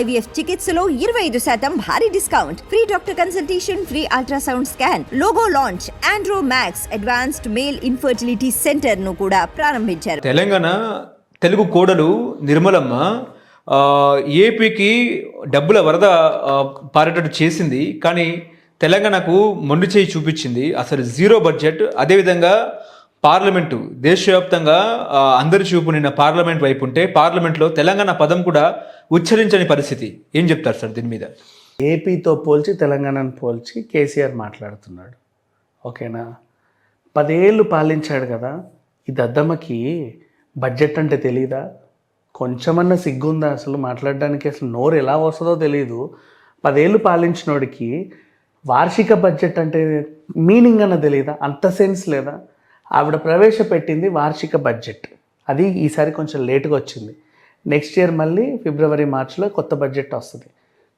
IVF చికిత్సలో ఇరవై ఐదు శాతం భారీ discount. Free doctor consultation free ultrasound scan logo launch Andro Max advanced male infertility సెంటర్ను కూడా ప్రారంభించారు. తెలంగాణ తెలుగు కోడలు నిర్మలమ్మ ఏపీకి డబ్బుల వరద పారేటట్టు చేసింది. కానీ తెలంగాణకు మొండి చేయి చూపించింది. అసలు జీరో బడ్జెట్. అదేవిధంగా పార్లమెంటు దేశవ్యాప్తంగా అందరి చూపు నిన్న పార్లమెంట్ వైపు ఉంటే పార్లమెంట్లో తెలంగాణ పదం కూడా ఉచ్చరించని పరిస్థితి. ఏం చెప్తారు సార్ దీని మీద? ఏపీతో పోల్చి తెలంగాణను పోల్చి కేసీఆర్ మాట్లాడుతున్నాడు. ఓకేనా? పదేళ్ళు పాలించాడు కదా ఈ దద్దమ్మకి బడ్జెట్ అంటే తెలీదా? కొంచెమన్నా సిగ్గుందా అసలు మాట్లాడడానికి? అసలు నోరు ఎలా వస్తుందో తెలియదు పదేళ్ళు పాలించినోడికి వార్షిక బడ్జెట్ అంటే మీనింగ్ అన్న తెలియదా అంత సెన్స్ లేదా? ఆవిడ ప్రవేశపెట్టింది వార్షిక బడ్జెట్. అది ఈసారి కొంచెం లేటుగా వచ్చింది. నెక్స్ట్ ఇయర్ మళ్ళీ ఫిబ్రవరి మార్చిలో కొత్త బడ్జెట్ వస్తుంది.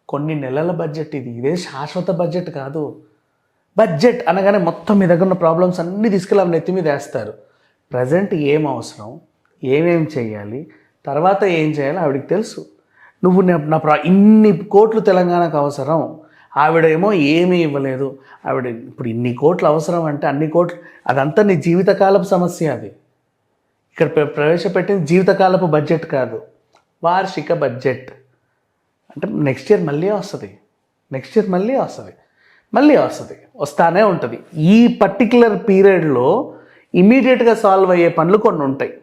కొన్ని నెలల బడ్జెట్ ఇది. ఇదే శాశ్వత బడ్జెట్ కాదు. బడ్జెట్ అనగానే మొత్తం మీ దగ్గర ఉన్న ప్రాబ్లమ్స్ అన్నీ తీసుకెళ్ళి నెత్తి మీద వేస్తారు. ప్రజెంట్ ఏం అవసరం? ఏమేం చేయాలి? తర్వాత ఏం చేయాలి? ఆవిడకి తెలుసు. నువ్వు నా- నా ప్రా ఇన్ని కోట్లు తెలంగాణకు అవసరం. ఆవిడ ఏమో ఏమీ ఇవ్వలేదు. ఆవిడ ఇప్పుడు ఇన్ని కోట్లు అవసరం అంటే అన్ని కోట్లు అదంతా నీ జీవితకాలపు సమస్య అది. ఇక్కడ ప్ర- ప్రవేశపెట్టింది జీవితకాలపు బడ్జెట్ కాదు. వార్షిక బడ్జెట్. అంటే నెక్స్ట్ ఇయర్ మళ్ళీ వస్తుంది. నెక్స్ట్ ఇయర్ మళ్ళీ వస్తుంది. మళ్ళీ వస్తుంది. వస్తానే ఉంటుంది. ఈ పర్టిక్యులర్ పీరియడ్లో ఇమీడియట్గా సాల్వ్ అయ్యే పనులు కొన్ని ఉంటాయి.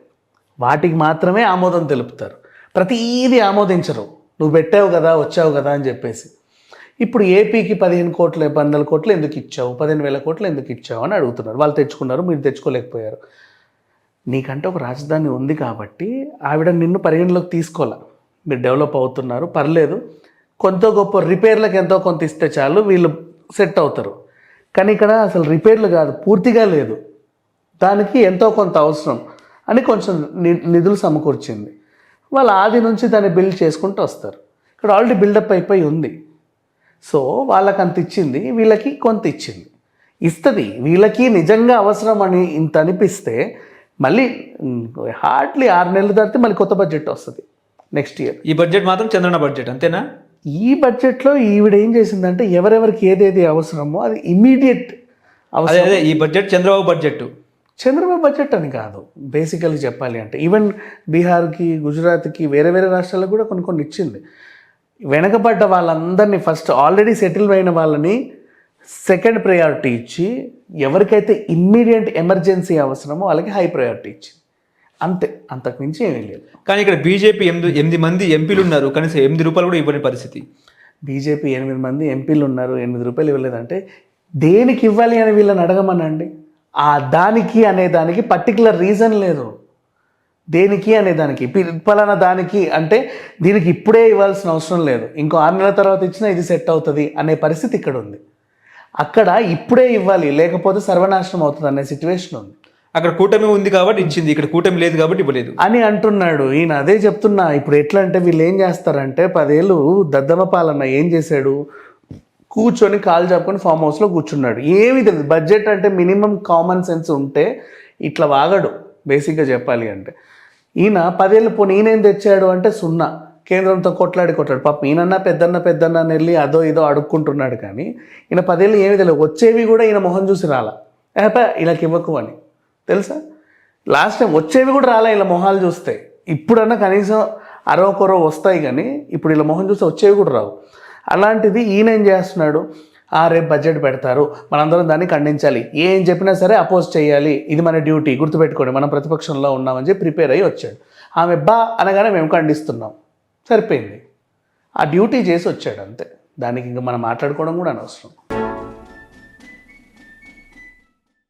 వాటికి మాత్రమే ఆమోదం తెలుపుతారు. ప్రతిదీ ఆమోదించరు. నువ్వు పెట్టావు కదా వచ్చావు కదా అని చెప్పేసి. ఇప్పుడు ఏపీకి పదిహేను కోట్ల వందల కోట్లు ఎందుకు ఇచ్చావు? పదిహేను వేల కోట్లు ఎందుకు ఇచ్చావు అని అడుగుతున్నారు. వాళ్ళు తెచ్చుకున్నారు మీరు తెచ్చుకోలేకపోయారు. నీకంటే ఒక రాజధాని ఉంది కాబట్టి ఆవిడ నిన్ను పరిగణలోకి తీసుకోవాలా? మీరు డెవలప్ అవుతున్నారు పర్లేదు. కొంత గొప్ప రిపేర్లకు ఎంతో కొంత ఇస్తే చాలు వీళ్ళు సెట్ అవుతారు. కానీ ఇక్కడ అసలు రిపేర్లు కాదు పూర్తిగా లేదు. దానికి ఎంతో కొంత అవసరం అని కొంచెం ని- నిధులు సమకూర్చింది. వాళ్ళు ఆది నుంచి దాన్ని బిల్డ్ చేసుకుంటూ వస్తారు. ఇక్కడ ఆల్రెడీ బిల్డప్ అయిపోయి ఉంది. సో వాళ్ళకి అంత ఇచ్చింది వీళ్ళకి కొంత ఇచ్చింది ఇస్తుంది వీళ్ళకి నిజంగా అవసరం అని ఇంత అనిపిస్తే మళ్ళీ హార్డ్లీ ఆరు నెలలు దాటితే మళ్ళీ కొత్త బడ్జెట్ వస్తుంది నెక్స్ట్ ఇయర్. ఈ బడ్జెట్ మాత్రం చంద్రన్న బడ్జెట్ అంతేనా? ఈ బడ్జెట్లో ఈవిడ ఏం చేసిందంటే ఎవరెవరికి ఏదేది అవసరమో అది ఇమీడియట్ అవసరం. అదే ఈ budget Chandrababu budget Chandrababu budget అని కాదు బేసికల్లీ చెప్పాలి అంటే. ఈవెన్ బీహార్కి గుజరాత్కి వేరే వేరే రాష్ట్రాలకు కూడా కొన్ని కొన్ని ఇచ్చింది. వెనకబడ్డ వాళ్ళందరినీ ఫస్ట్ ఆల్రెడీ సెటిల్ అయిన వాళ్ళని సెకండ్ ప్రయారిటీ ఇచ్చి ఎవరికైతే ఇమ్మీడియట్ ఎమర్జెన్సీ అవసరమో వాళ్ళకి హై ప్రయారిటీ ఇచ్చింది. అంతే అంతకు మించి ఏమీ లేదు. కానీ ఇక్కడ బీజేపీ ఎనిమిది ఎనిమిది మంది ఎంపీలు ఉన్నారు. కనీసం ఎనిమిది రూపాయలు కూడా ఇవ్వని పరిస్థితి. బీజేపీ ఎనిమిది మంది ఎంపీలు ఉన్నారు. ఎనిమిది రూపాయలు ఇవ్వలేదంటే దేనికి ఇవ్వాలి అని వీళ్ళని అడగమనండి? ఆ దానికి అనే దానికి పర్టికులర్ రీజన్ లేదు. దేనికి అనే దానికి? పలానా దానికి అంటే దీనికి ఇప్పుడే ఇవ్వాల్సిన అవసరం లేదు. ఇంకో ఆరు నెలల తర్వాత ఇచ్చినా ఇది సెట్ అవుతుంది అనే పరిస్థితి ఇక్కడ ఉంది అక్కడ ఇప్పుడే ఇవ్వాలి లేకపోతే సర్వనాశనం అవుతుంది అనే సిచ్యువేషన్ ఉంది. అక్కడ కూటమి ఉంది కాబట్టి ఇచ్చింది ఇక్కడ కూటమి లేదు కాబట్టి ఇవ్వలేదు. అని అంటున్నాడు. ఈయన అదే చెప్తున్నా ఇప్పుడు ఎట్లా అంటే వీళ్ళు ఏం చేస్తారంటే పదేళ్ళు దద్దమ్మ పాలన్న ఏం చేశాడు? కూర్చొని కాలు చాపుకొని ఫామ్ హౌస్లో కూర్చున్నాడు. ఏమి తెలియదు బడ్జెట్ అంటే మినిమం కామన్ సెన్స్ ఉంటే ఇట్లా వాగడు బేసిక్గా చెప్పాలి అంటే. ఈయన పదేళ్ళు పోనీ ఈయనేం తెచ్చాడు అంటే సున్నా. కేంద్రంతో కొట్లాడి కొట్లాడు. పాప ఈయనన్నా పెద్దన్న పెద్దన్న అని వెళ్ళి అదో ఇదో అడుక్కుంటున్నాడు కానీ ఈయన పదేళ్ళు ఏమీ తెలియదు. వచ్చేవి కూడా ఈయన మొహం చూసి రాలా. ఏపా ఇలాకి ఇవ్వకు అని. తెలుసా? లాస్ట్ టైం వచ్చేవి కూడా రాలే ఇలా మొహాలు చూస్తే. ఇప్పుడన్నా కనీసం అరవకొరవ వస్తాయి కానీ ఇప్పుడు ఇలా మొహం చూస్తే వచ్చేవి కూడా రావు. అలాంటిది ఈయన ఏం చేస్తున్నాడు? ఆ రేపు బడ్జెట్ పెడతారు. మనందరం దాన్ని ఖండించాలి. ఏం చెప్పినా సరే అపోజ్ చేయాలి. ఇది మన డ్యూటీ. గుర్తుపెట్టుకోండి. మనం ప్రతిపక్షంలో ఉన్నామని చెప్పి ప్రిపేర్ అయ్యి వచ్చాడు. ఆమె బా అనగానే మేము ఖండిస్తున్నాం. సరిపోయింది. ఆ డ్యూటీ చేసి వచ్చాడు అంతే. దానికి ఇంకా మనం మాట్లాడుకోవడం కూడా అనవసరం.